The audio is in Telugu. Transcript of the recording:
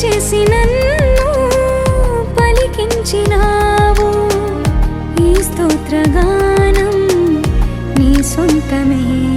చేసి నన్ను పలికించినావు. ఈ స్తోత్రగానం నీ సొంతమే.